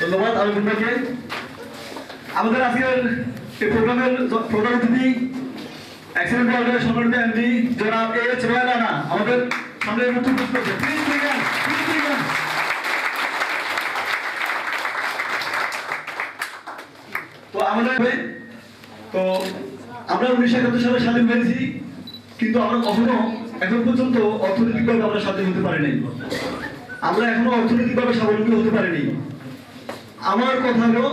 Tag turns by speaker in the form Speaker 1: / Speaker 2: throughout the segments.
Speaker 1: ধন্যবাদ, আমি আপনাকে আমাদের আজকের এই প্রোগ্রামের প্রধান অতিথি অ্যাক্সিডেন্ট ওয়ার্ল্ডের সম্মানিত এমডি জনাব এ এইচ রানা, আমাদের সামনে তো আমাদের তো আমরা উনিশশো একাত্তর সালে স্বাধীন হয়েছি, কিন্তু আমরা কখনো এখন পর্যন্ত অর্থনৈতিকভাবে আমরা স্বাধীন হতে পারিনি। আমরা এখনও অর্থনৈতিকভাবে স্বাবলম্বী হতে পারিনি। আমার কথা হলো,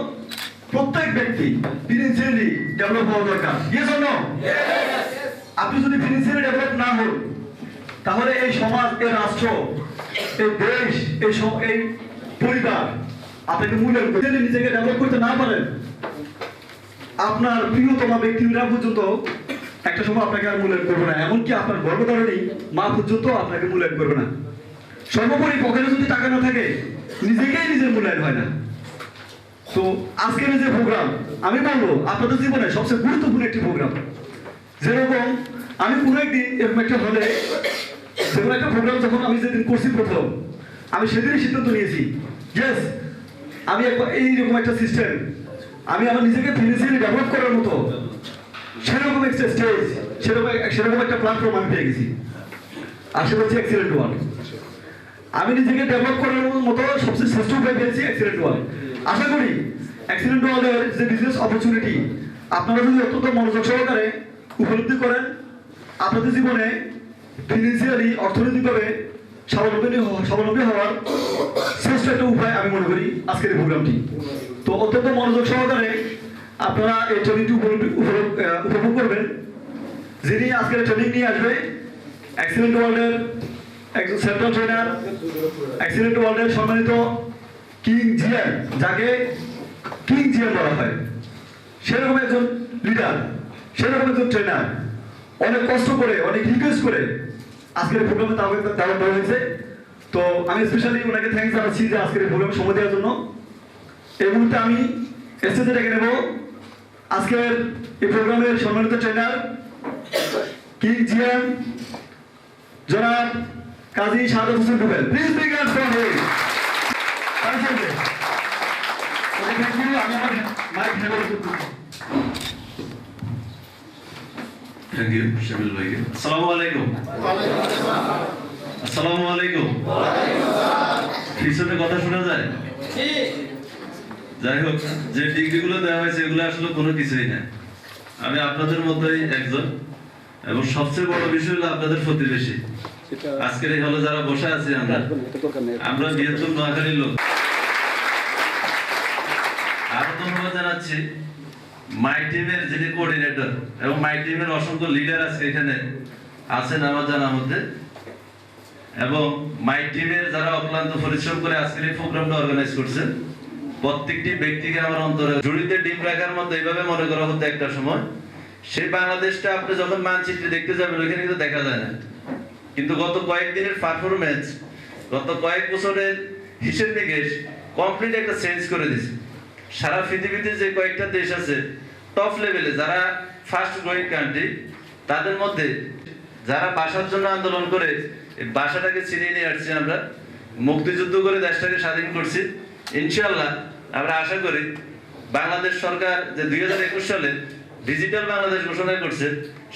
Speaker 1: প্রত্যেক ব্যক্তি ফিনান্সিয়ালি ডেভেলপ হওয়া দরকার। ইয়েস অর নো আপনি যদি ফিনান্সিয়ালি ডেভেলপ না হন, তাহলে এই সমাজ, এই রাষ্ট্র, এই দেশ, এই এই পরিবার আপনাকে মূল্যায়ন যদি নিজেকে ডেভেলপ করতে না পারেন, আপনার প্রিয়তম ব্যক্তিরা পর্যন্ত একটা সময় আপনাকে আর মূল্যায়ন করবে না। এমনকি আপনার গর্ভধারণী মা পর্যন্ত আপনাকে মূল্যায়ন করবে না। সর্বোপরি পকেটে যদি টাকা না থাকে, নিজেকেই নিজের মূল্যায়ন হয় না। তো আজকের যে প্রোগ্রাম আমি বলব, আপনাদের জীবনে সবচেয়ে গুরুত্বপূর্ণ একটি প্রোগ্রাম যেরকম আমি পুরো একদিন এরকম একটা হলে যেরকম একটা প্রোগ্রাম যখন আমি যেদিন করছি প্রথম আমি সেদিনই সিদ্ধান্ত নিয়েছি ইয়েস আমি একবার এইরকম একটা সিস্টেম আমি আমার নিজেকে ফিনান্সিয়ালি ডেভেলপ করার মতো, সেরকম একটা স্টেজ সেরকম সেরকম একটা প্ল্যাটফর্ম আমি পেয়ে গেছি। আর সেটা হচ্ছে এক্সিলেন্ট ওয়ান আমি নিজেকে ডেভেলপ করার মতো সবচেয়ে শ্রেষ্ঠ উপায় পেয়েছি অ্যাক্সিডেন্ট ওয়াল আশা করি অ্যাক্সিডেন্ট ওয়ালের যে বিজনেস অপরচুনিটি আপনারা যদি অত্যন্ত মনোযোগ সহকারে উপলব্ধি করেন, আপনাদের জীবনে ফিনান্সিয়ালি অর্থনৈতিকভাবে স্বাবলম্বী স্বাবলম্বী হওয়ার শ্রেষ্ঠ একটা উপায় আমি মনে করি আজকের এই প্রোগ্রামটি তো অত্যন্ত মনোযোগ সহকারে আপনারা এই ট্রেনিংটি উপলব্ধ- উপভোগ করবেন। যিনি আজকের ট্রেনিং নিয়ে আসবে অ্যাক্সিডেন্ট ওয়ার্ল্ডের একজন সেন্ট্রাল ট্রেনার অ্যাক্সিডেন্ট ওয়ার্ল্ডের সম্মানিত কিং জিয়ান, যাকে কিং জিয়ান বলা হয়। সেরকম একজন লিডার সেরকম একজন ট্রেনার অনেক কষ্ট করে, অনেক রিকোয়েস্ট করে আজকের প্রোগ্রামে দাওয়াত দাওয়াত দেওয়া হয়েছে। তো আমি স্পেশালি ওনাকে থ্যাংকস জানাচ্ছি যে আজকের প্রোগ্রামে সময় দেওয়ার জন্য। এই মুহূর্তে আমি স্টেজে ডেকে নেব আজকের এই প্রোগ্রামের সম্মানিত ট্রেনার কিং জিয়ান, জনাব Kazi Sadat Hossain Rubel. Please big for him okay thank you আমি আমার মাইক হ্যান্ড ওভার করতে
Speaker 2: থ্যাংক ইউ শামিল ভাইকে আসসালামু আলাইকুম আসসালামু আলাইকুম পিছনে কথা শোনা যায়? যাই হোক যে ডিগ্রিগুলো দেওয়া হয়েছে এগুলো আসলে কোনো কিছুই না। আমি আপনাদের মধ্যেই একজন এবং সবচেয়ে বড় বিষয় হলো আপনাদের প্রতিবেশী। আজকের এই হলে যারা বসে আছি আমরা আমরা বৃহত্তম নোয়াখালীর লোক আরও ধন্যবাদ জানাচ্ছি মাই টিমের যিনি কোঅর্ডিনেটর এবং মাই টিমের অসংখ্য লিডার আছে এখানে আছেন আমার জানা মধ্যে। এবং মাই টিমের যারা অক্লান্ত পরিশ্রম করে আজকের এই প্রোগ্রামটা অর্গানাইজ করছেন, প্রত্যেকটি ব্যক্তিকে আমার অন্তরে জুড়িতে ডিম রাখার মতো এইভাবে মনে করা হতো একটা সময়। সেই বাংলাদেশটা আপনি যখন মানচিত্রে দেখতে যাবেন, ওইখানে কিন্তু দেখা যায় না। কিন্তু গত কয়েকদিনের পারফরমেন্স গত কয়েক বছরের হিসেব নিকেশ কমপ্লিট একটা চেঞ্জ করে দিছে সারা পৃথিবীতে যে কয়েকটা দেশ আছে টপ লেভেলে যারা ফার্স্ট গ্রোয়িং কান্ট্রি তাদের মধ্যে যারা বাসার জন্য আন্দোলন করে বাসাটাকে ছিনিয়ে নিয়ে আসছি আমরা, মুক্তিযুদ্ধ করে দেশটাকে স্বাধীন করছি ইনশাল্লাহ আমরা আশা করি বাংলাদেশ সরকার যে দুই হাজার একুশ সালে ডিজিটাল বাংলাদেশ ঘোষণা করছে,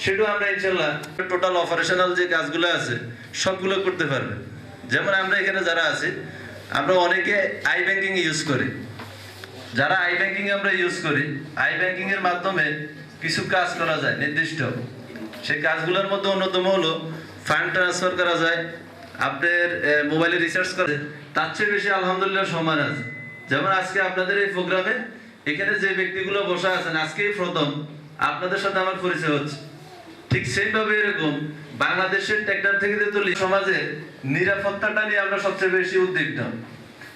Speaker 2: সেটাও আমরা ইনশাল্লাহ টোটাল অপারেশনাল যে কাজগুলো আছে, সবগুলো করতে পারবে। যেমন আমরা এখানে যারা আছি, আমরা অনেকে আই ব্যাংকিং ইউজ করি। যারা আই ব্যাংকিং আমরা ইউজ করি আই ব্যাংকিং এর মাধ্যমে কিছু কাজ করা যায়, নির্দিষ্ট। সেই কাজগুলোর মধ্যে অন্যতম হলো ফান্ড ট্রান্সফার করা যায়, আপনার মোবাইলে রিসার্চ করে তার চেয়ে বেশি আলহামদুলিল্লাহ সমান আছে। যেমন আজকে আপনাদের এই প্রোগ্রামে এখানে যে ব্যক্তিগুলো বসে আছেন, আজকেই প্রথম, আপনাদের সাথে আমার পরিচয় হচ্ছে। ঠিক সেইভাবে এরকম বাংলাদেশের ট্যাক্টর থেকে তেতুলি সমাজে নিরাপত্তাটা নিয়ে আমরা সবচেয়ে বেশি উদ্বিগ্ন।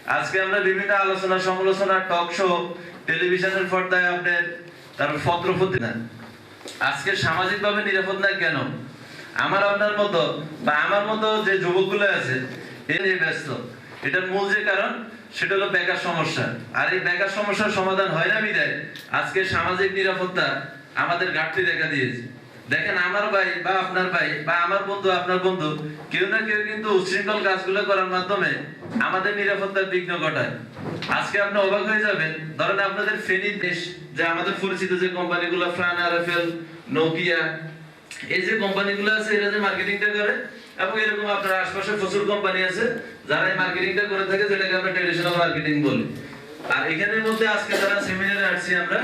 Speaker 2: আজকে আমরা বিভিন্ন আলোচনা, সমালোচনা টক শো টেলিভিশনের পর্দায় আপনার তারপর পত্র পত্রিকা আজকে সামাজিকভাবে নিরাপদ না কেন? আমার, আপনার মতো বা আমার মতো যে যুবকগুলো আছে এ নিয়ে ব্যস্ত। এটার মূল যে কারণ, সেটা হলো বেকার সমস্যা। আর এই বেকার সমস্যার সমাধান হয় না বিদায় আজকে সামাজিক নিরাপত্তা আমাদের ঘাটতি দেখা দিয়েছে। দেখেন আমার ভাই বা আপনার ভাই বা আমার বন্ধু, আপনার বন্ধু, কেউ না কেউ কিন্তু উচ্ছৃঙ্খল কাজগুলো করার মাধ্যমে আমাদের নিরাপত্তার বিঘ্ন ঘটায়। আজকে আপনি অবাক হয়ে যাবেন, ধরেন আপনাদের ফেনী দেশ, যে আমাদের পরিচিত যে কোম্পানিগুলো, ফ্রান, আরএফএল, নোকিয়া, এই যে কোম্পানিগুলো আছে, এরা যে মার্কেটিংটা করে, এবং এরকম আপনার আশপাশে প্রচুর কোম্পানি আছে, যারা এই মার্কেটিংটা করে থাকে, যেটাকে আমরা ট্রেডিশনাল মার্কেটিং বলি। আর এখানের মধ্যে আজকে যারা সেমিনারে আসছি আমরা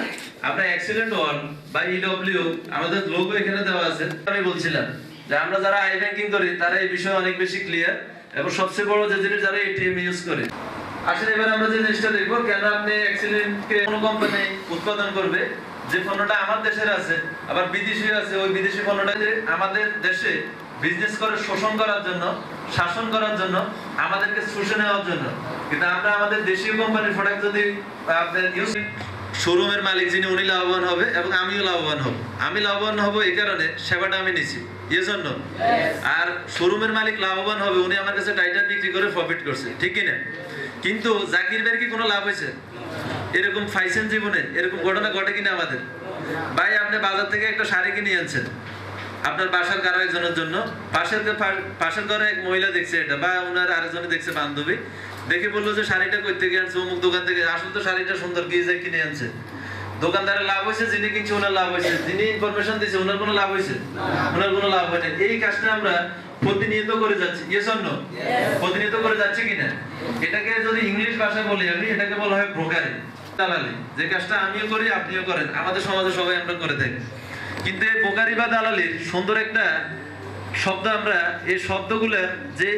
Speaker 2: আমরা এক্সিলেন্ট ওয়ান বা ইডব্লিউ আমাদের লোগো এখানে দেওয়া আছে। আমি বলছিলাম যে আমরা যারা আই ব্যাংকিং করি, তারা এই বিষয়ে অনেক বেশি ক্লিয়ার এবং সবচেয়ে বড় যে জিনিস যারা এটিএম ইউজ করে। আসলে এবার আমরা যে জিনিসটা দেখব, কেন আপনি এক্সিলেন্টকে কোনো কোম্পানি উৎপাদন করবে? যে পণ্যটা আমার দেশের আছে, আবার বিদেশি আছে, ওই বিদেশি পণ্যটা যে আমাদের দেশে বিজনেস করে শোষণ করার জন্য শাসন করার জন্য আমাদেরকে শুষে নেওয়ার জন্য। কিন্তু আমরা আমাদের দেশীয় কোম্পানির প্রোডাক্ট যদি আপনার ইউজ শোরুমের মালিক যিনি উনি লাভবান হবে এবং আমিও লাভবান হব। আমি লাভবান হব এই কারণে সেবাটা আমি নিছি। এই জন্য। আর শোরুমের মালিক লাভবান হবে উনি আমার কাছে টাইটার বিক্রি করে প্রফিট করছে। ঠিক কিনা? কিন্তু জাকির ভাইয়ের কি কোনো লাভ হয়েছে? এরকম ফাইসেন জীবনে এরকম ঘটনা ঘটে কিনা আমাদের? ভাই আপনি বাজার থেকে একটা শাড়ি কিনে আনছেন। আপনার বাসার কারও একজনের জন্য? পাশের পাশের ঘরে এক মহিলা দেখছে এটা বা ওনার আরেকজনে দেখছে বান্ধবী। দেখে বলল যে শাড়িটা কই থেকে আনছে? অমুক দোকান থেকে আসলে তো শাড়িটা সুন্দর কি যে কিনে আনছে? দোকানদারের লাভ হয়েছে যিনি কিনছে ওনার লাভ হয়েছে। যিনি ইনফরমেশন দিয়েছে ওনার কোনো লাভ হয়েছে? ওনার কোনো লাভ হয়নি এই কাজটা আমরা প্রতিনিয়ত করে যাচ্ছি। ইয়েস অর নো প্রতিনিয়ত করে যাচ্ছে কিনা? এটাকে যদি ইংলিশ ভাষায় বলি আমি এটাকে বলা হয় ব্রোকারি দালালি যে কাজটা আমিও করি আপনিও করেন। আমাদের সমাজে সবাই আমরা করে থাকি। কিন্তু এই বোকারি বা দালালির সুন্দর একটা শব্দ আমরা, এই শব্দগুলোর যে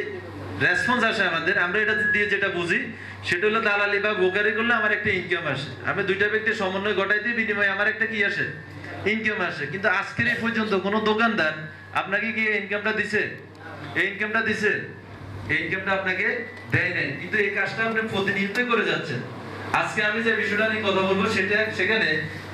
Speaker 2: রেসপন্স আসে আমাদের, আমরা এটা দিয়ে যেটা বুঝি, সেটা হলো দালালি বা বোকারি করলে আমার একটা ইনকাম আসে। আমি দুইটা ব্যক্তির সমন্বয় ঘটাই দিই বিনিময়ে আমার একটা কি আসে? ইনকাম আসে। কিন্তু আজকের এই পর্যন্ত কোনো দোকানদার আপনাকে কি ইনকামটা দিছে? এই ইনকামটা দিছে? এই ইনকামটা আপনাকে দেয় নাই। কিন্তু এই কাজটা আপনি প্রতিনিয়ত করে যাচ্ছেন। আজকে আমি যে বিষয়টা নিয়ে কথা বলব, সেটা সেখানে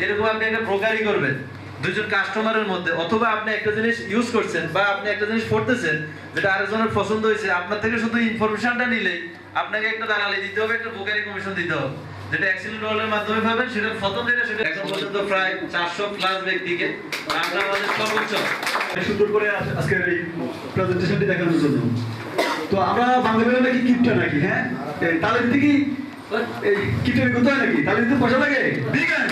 Speaker 2: এরকম আপনি একটা ব্রোকারি করবেন। দুজন কাস্টমারের মধ্যে অথবা আপনি একটা জিনিস ইউজ করছেন বা আপনি একটা জিনিস পড়তেছেন যেটা আরেকজনের পছন্দ হয়েছে আপনার থেকে শুধু ইনফরমেশনটা নিলেই আপনাকে একটা দালালি দিতে হবে একটা ব্রোকারি কমিশন দিতে হবে। যেটা অ্যাক্সিডেন্ট ওয়ালের মাধ্যমে পাবেন সেটা প্রথম যেটা সেটা এখন পর্যন্ত প্রায় চারশো প্লাস ব্যক্তিকে। আমরা আমাদের সর্বোচ্চ
Speaker 1: সুন্দর করে আজকের এই প্রেজেন্টেশনটি দেখানোর জন্য। তো আমরা বাংলা নাকি কিপটা নাকি হ্যাঁ? এই তালে এই কিপটা নাকি? তালে দিতে পয়সা লাগে? বিজ্ঞান।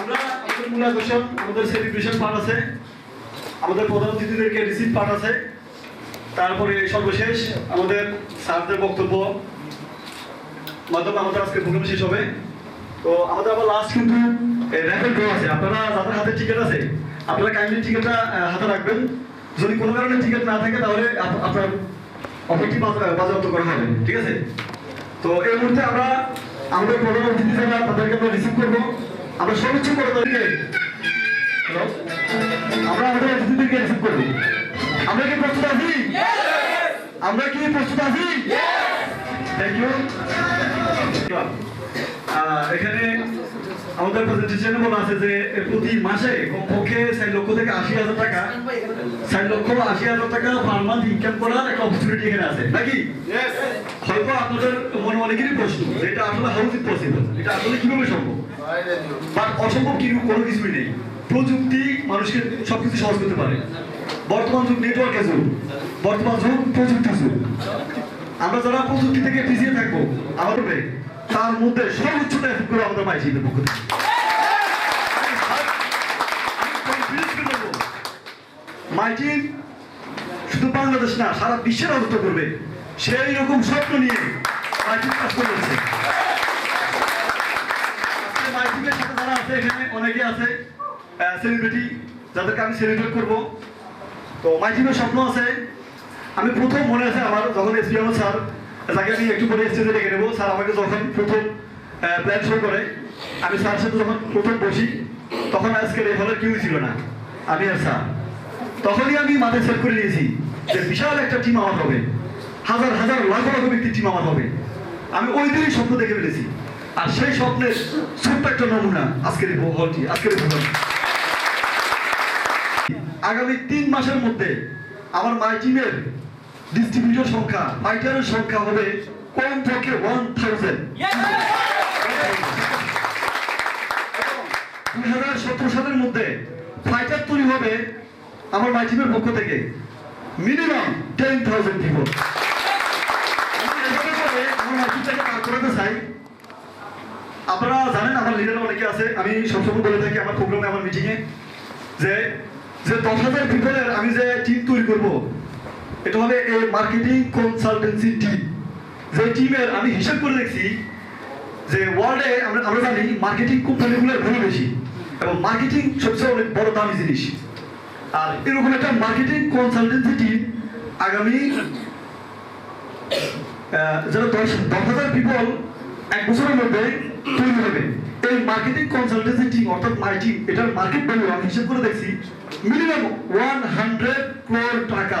Speaker 1: আমরা মূল আকর্ষণ আমাদের সেলিব্রেশন পার্ট আছে, আমাদের প্রধান অতিথিদেরকে রিসিভ পার্ট আছে। তারপরে সর্বশেষ আমাদের স্যারদের বক্তব্য। মাধ্যমে আমাদের আজকে প্রোগ্রাম শেষ হবে। তো আমাদের আবার লাস্ট কিন্তু র্যাপিড ড্র আছে। আপনারা যাদের হাতে টিকিট আছে, আপনারা কাইন্ডলি টিকিটটা হাতে রাখবেন। যদি কোনো কারণে টিকিট না থাকে, তাহলে আপনার বাজে- বাজেয়াপ্ত করা হবে। ঠিক আছে? তো এই মুহূর্তে আমরা আমাদের প্রধান অতিথি যারা, তাদেরকে আমরা রিসিভ করব। আমরা সর্বোচ্চ করে আমরা আমাদের অতিথিদেরকে রিসিভ করব? আমরা কি প্রস্তুত আছি? আমরা কি প্রস্তুত আছি? থ্যাংক ইউ এখানে আমাদের প্রেজেন্টেশনে বলা আছে যে প্রতি মাসে কমপক্ষে ষাট লক্ষ থেকে আশি হাজার টাকা ষাট লক্ষ আশি হাজার টাকা পার মান্থ ইনকাম করার একটা অপরচুনিটি এখানে আছে নাকি? হয়তো আপনাদের মনে অনেকেরই প্রশ্ন এটা আসলে হাউ ইজ পসিবল এটা আসলে কীভাবে সম্ভব? বাট অসম্ভব কিন্তু কোনো কিছুই নেই। প্রযুক্তি মানুষকে সবকিছু সহজ করতে পারে। বর্তমান যুগ নেটওয়ার্কের যুগ। বর্তমান যুগ প্রযুক্তির যুগ। আমরা যারা প্রযুক্তি থেকে পিছিয়ে থাকব আমাদের তার মধ্যে এফেক্ট করে আমাদের মাইসিদের পক্ষ থেকে। মাইটিন শুধু বাংলাদেশ না, সারা বিশ্বের রাজত্ব করবে। সেই রকম স্বপ্ন নিয়ে মাইটিন কাজ করেছে আজকে মাইটিনের সাথে যারা আছে, এখানে অনেকে আছে সেলিব্রিটি যাদেরকে আমি সেলিব্রেট করব। তো মাইটিনের স্বপ্ন আছে। আমি প্রথম মনে আছে আমার যখন এসপিএম স্যার তাকে আমি একটু পরে স্টেজে ডেকে নেব। স্যার আমাকে যখন প্রথম প্ল্যান শুরু করে, আমি স্যার সাথে যখন প্রথম বসি, তখন আজকের হলের কেউই ছিল না। আমি আর স্যার। তখনই আমি মাথায় সেট করে নিয়েছি যে বিশাল একটা টিম আমার হবে। হাজার হাজার, লাখ লাখ ব্যক্তির টিম আমার হবে। আমি ওই দিনই স্বপ্ন দেখে ফেলেছি। আর সেই স্বপ্নের ছোট্ট একটা নমুনা আজকের এই হলটি আজকের এই আগামী তিন মাসের মধ্যে আমার মাই টিমের ডিস্ট্রিবিউটর সংখ্যা ফাইটারের সংখ্যা হবে কম পক্ষে ওয়ান থাউজেন্ড দুই হাজার সতেরো সালের মধ্যে ফাইটার তৈরি হবে আমার মাই টিমের পক্ষ থেকে। মিনিমাম টেন থাউজেন্ড পিপল আপনারা জানেন, আমার লিডার অনেকে আছে, আমি সবসময় বলে থাকি আমার প্রোগ্রামে আমার মিটিংয়ে যে যে দশ হাজার পিপলের আমি যে টিম তৈরি করব এটা হবে এই মার্কেটিং কনসালটেন্সি টিম যে টিমের আমি হিসাব করে দেখছি যে ওয়ার্ল্ডে আমরা আমরা জানি মার্কেটিং কোম্পানিগুলোর ভ্যালু বেশি এবং মার্কেটিং সবচেয়ে অনেক বড় দামি জিনিস। আর এরকম একটা মার্কেটিং কনসালটেন্সি টিম আগামী যারা দশ দশ হাজার পিপল এক বছরের মধ্যে তৈরি হবে। এই মার্কেটিং কনসালটেন্সি টিম অর্থাৎ মাই টিম এটার মার্কেট ভ্যালু আমি হিসাব করে দেখছি মিনিমাম ওয়ান হান্ড্রেড ক্রোর টাকা।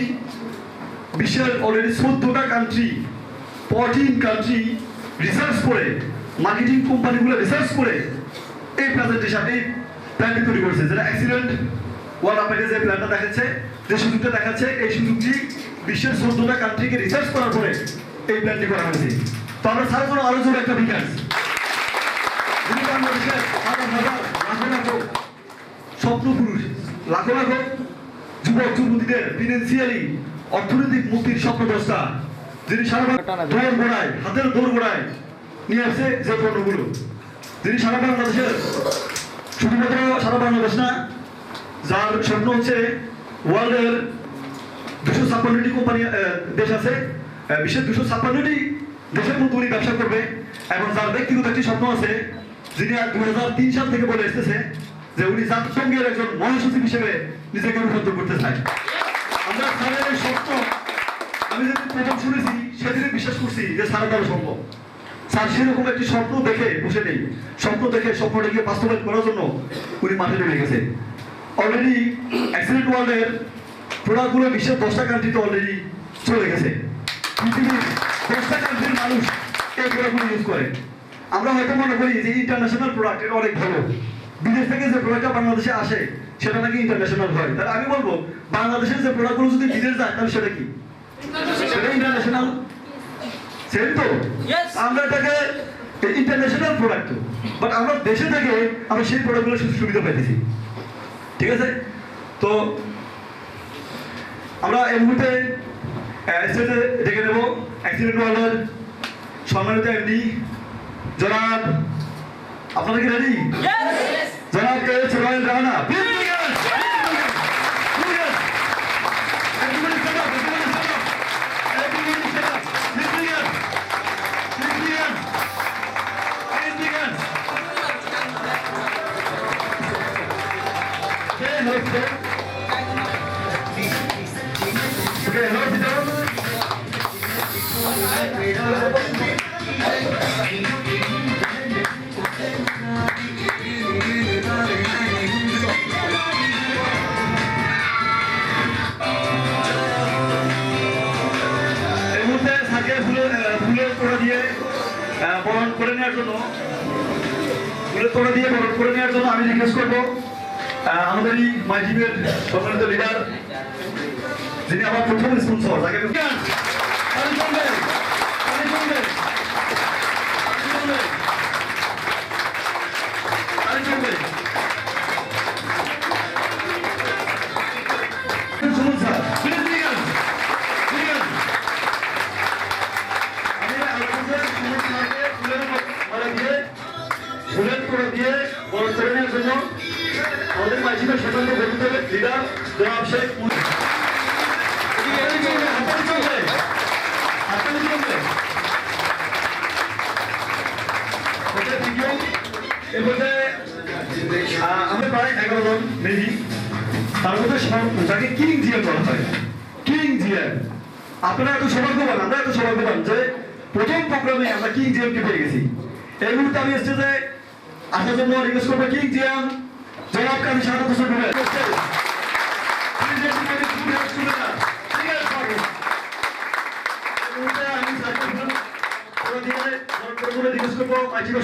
Speaker 1: বিশ্বের অলরেডি চোদ্দটা কান্ট্রি ফোরটিন কান্ট্রি রিসার্চ করে মার্কেটিং কোম্পানিগুলো রিসার্চ করে, এই প্রেজেন্টেশন এই প্ল্যানটি তৈরি করেছে। যেটা অ্যাক্সিডেন্ট ওয়ার্ল্ড আপনাকে যে প্ল্যানটা দেখাচ্ছে, যে সুযোগটা দেখাচ্ছে, এই সুযোগটি বিশ্বের চোদ্দটা কান্ট্রিকে রিসার্চ করার পরে এই প্ল্যানটি করা হয়েছে। তো আমরা সারা কোনো আরও জোর একটা বিকাশ। স্বপ্ন পুরুষ লাখো লাখো যুবক যুবতীদের ফিনান্সিয়ালি অর্থনৈতিক মুক্তির স্বপ্ন দশটা যিনি সারা দৌড় গোড়ায় হাতের দৌড় গোড়ায় নিয়ে আসছে যে পণ্যগুলো। যিনি সারা বাংলাদেশের শুধুমাত্র সারা বাংলাদেশ না যার স্বপ্ন হচ্ছে ওয়ার্ল্ডের দুশো ছাপ্পান্নটি কোম্পানি দেশ আছে। বিশ্বের দুশো ছাপ্পান্নটি দেশের মধ্যে উনি ব্যবসা করবে এবং যার ব্যক্তিগত একটি স্বপ্ন আছে যিনি দুই হাজার তিন সাল থেকে বলে এসেছে যে উনি জাতিসংঘের একজন মহাসচিব হিসেবে নিজেকে রূপান্তর করতে চায়। আমরা স্যারের স্বপ্ন, আমি যেদিন প্রথম শুনেছি সেদিনে বিশ্বাস করছি যে স্যারের দ্বারা সম্ভব। স্যার, সেরকম একটি স্বপ্ন দেখে বসে নেই। স্বপ্ন দেখে স্বপ্নটাকে বাস্তবায়ন করার জন্য উনি মাঠে নেমে গেছে। অলরেডি অ্যাক্সিডেন্ট ওয়ার্ল্ডের প্রোডাক্টগুলো বিশ্বের দশটা কান্ট্রিতে অলরেডি চলে গেছে। পৃথিবীর দশটা কান্ট্রির মানুষ এই প্রোডাক্টগুলো ইউজ করে। আমরা হয়তো মনে করি যে ইন্টারন্যাশনাল প্রোডাক্ট এটা অনেক ভালো। বিদেশ থেকে যে প্রোডাক্টটা বাংলাদেশে আসে সেটা নাকি ইন্টারন্যাশনাল হয়। তাহলে আমি বলব বাংলাদেশের যে প্রোডাক্টগুলো যদি বিদেশ যায় তাহলে সেটা কি? সেটা ইন্টারন্যাশনাল সেম তো? আমরা এটাকে ইন্টারন্যাশনাল প্রোডাক্ট বাট আমরা দেশে থেকে আমরা সেই প্রোডাক্টগুলো সুবিধা পাইতেছি। ঠিক আছে? তো আমরা এই মুহূর্তে স্টেজে ডেকে নেব। অ্যাক্সিডেন্ট ওয়ার্ল্ডের সম্মানিত এমডি জনাব আপনারা কি রেডি. জনাব কে? রানা। করে নেওয়ার জন্য করে নেওয়ার জন্য আমি রিকোয়েস্ট করব আমাদের এই মাই সম্মানিত লিডার যিনি আমার প্রথম স্পন্সর তাকে প্রায় এগারো জন মেবি তার মধ্যে যাকে কিং জিএম বলা হয়। কিং জিএম আপনারা এত সৌভাগ্যবান, আমরা এত সৌভাগ্যবান যে প্রথম প্রোগ্রামে আমরা কিং জিএম পেয়ে গেছি। এই মুহূর্তে আমি স্টেজে আসার জন্য রিকোয়েস্ট করব কিং জিয়াম জনাব কাজী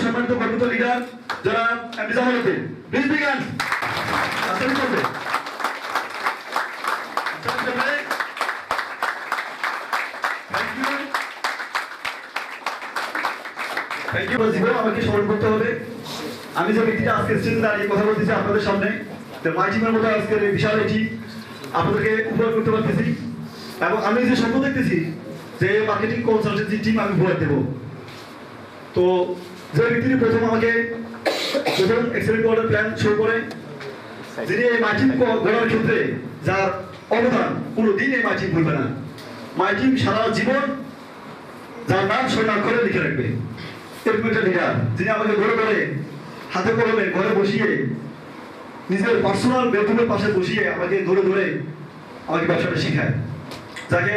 Speaker 1: সম্মানিত কর্মীত লিডার যারা করতে হবে আমি যে ব্যক্তিটা আজকে স্টেজে দাঁড়িয়ে কথা বলতেছি আপনাদের সামনে। তো মতো আজকের এই বিশাল এটি আপনাদেরকে উপহার করতে পারতেছি। এবং আমি যে স্বপ্ন দেখতেছি, যে মার্কেটিং কনসালটেন্সি টিম আমি উপহার দেবো। তো যে ব্যক্তি প্রথম আমাকে প্রথম এক্সেলেন্ট অর্ডার প্ল্যান শো করে যিনি এই মাইটিম গড়ার ক্ষেত্রে যার অবদান কোনো এই মাইটিম ভুলবে না। মাইটিম সারা জীবন যার নাম করে লিখে রাখবে। এরকম একটা লিডার যিনি আমাকে ঘরে ঘরে হাতে কলমে ঘরে বসিয়ে নিজের পার্সোনাল বেডরুমের পাশে বসিয়ে আমাকে ধরে ধরে আমাকে ব্যবসাটা শেখায়। যাকে